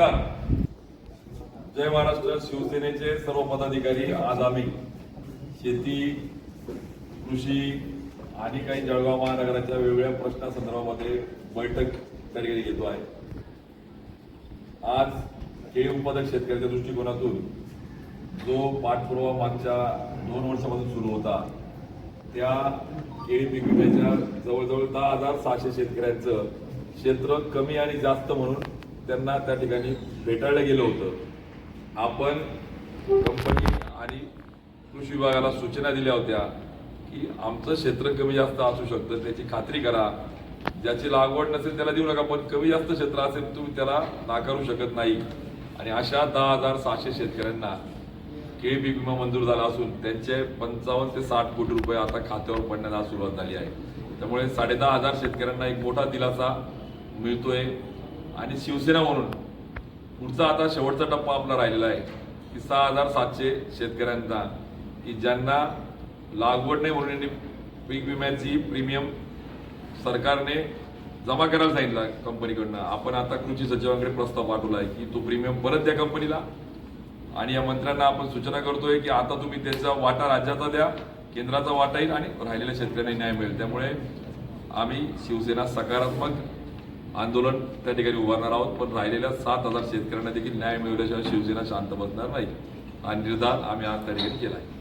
नमस्कार. जय महाराष्ट्र शिवसेनेचे सर्व पदाधिकारी आज आम्ही शेती कृषी आणि काही जळगाव महानगराच्या वेगवेगळ्या प्रश्नासंदर्भामध्ये बैठक त्या ठिकाणी घेतो आहे. आज केळी उत्पादक शेतकऱ्याच्या दृष्टिकोनातून जो पाठपुरावा मागच्या दोन वर्षापासून सुरू होता त्या केळी पीक विम्याच्या जवळजवळ दहा हजार सहाशे शेतकऱ्यांचं क्षेत्र कमी आणि जास्त म्हणून त्यांना त्या ठिकाणी भेटायला गेलं होतं. आपण कंपनी आणि कृषी विभागाला सूचना दिल्या होत्या की आमचं क्षेत्र कमी जास्त असू शकतं त्याची खात्री करा. ज्याची लागवड नसेल त्याला देऊ नका पण कमी जास्त क्षेत्र असेल तुम्ही त्याला नाकारू शकत नाही. आणि अशा दहा हजार सहाशे शेतकऱ्यांना केळी पीक विमा मंजूर झाला असून त्यांचे पंचावन्न ते साठ कोटी रुपये आता खात्यावर पडण्याला सुरुवात झाली आहे. त्यामुळे साडेदहा हजार शेतकऱ्यांना एक मोठा दिलासा मिळतोय. आणि शिवसेना म्हणून पुढचा आता शेवटचा टप्पा आपला राहिलेला आहे की सहा हजार सातशे शेतकऱ्यांना की ज्यांना लागवड नाही म्हणून पीक विम्याची प्रीमियम सरकारने जमा करायला सांगितला कंपनीकडनं. आपण आता कृषी सचिवांकडे प्रस्ताव पाठवला आहे की तो प्रीमियम परत द्या कंपनीला. आणि या मंत्र्यांना आपण सूचना करतोय की आता तुम्ही त्याचा वाटा राज्याचा द्या केंद्राचा वाटा येईल आणि राहिलेल्या शेतकऱ्यांना न्याय मिळेल. त्यामुळे आम्ही शिवसेना सकारात्मक आंदोलन त्या ठिकाणी उभारणार आहोत. पण राहिलेल्या सात हजार शेतकऱ्यांना देखील न्याय मिळवल्याशिवाय शिवसेना शांत बसणार नाही. हा निर्धार आम्ही आज त्या ठिकाणी केला आहे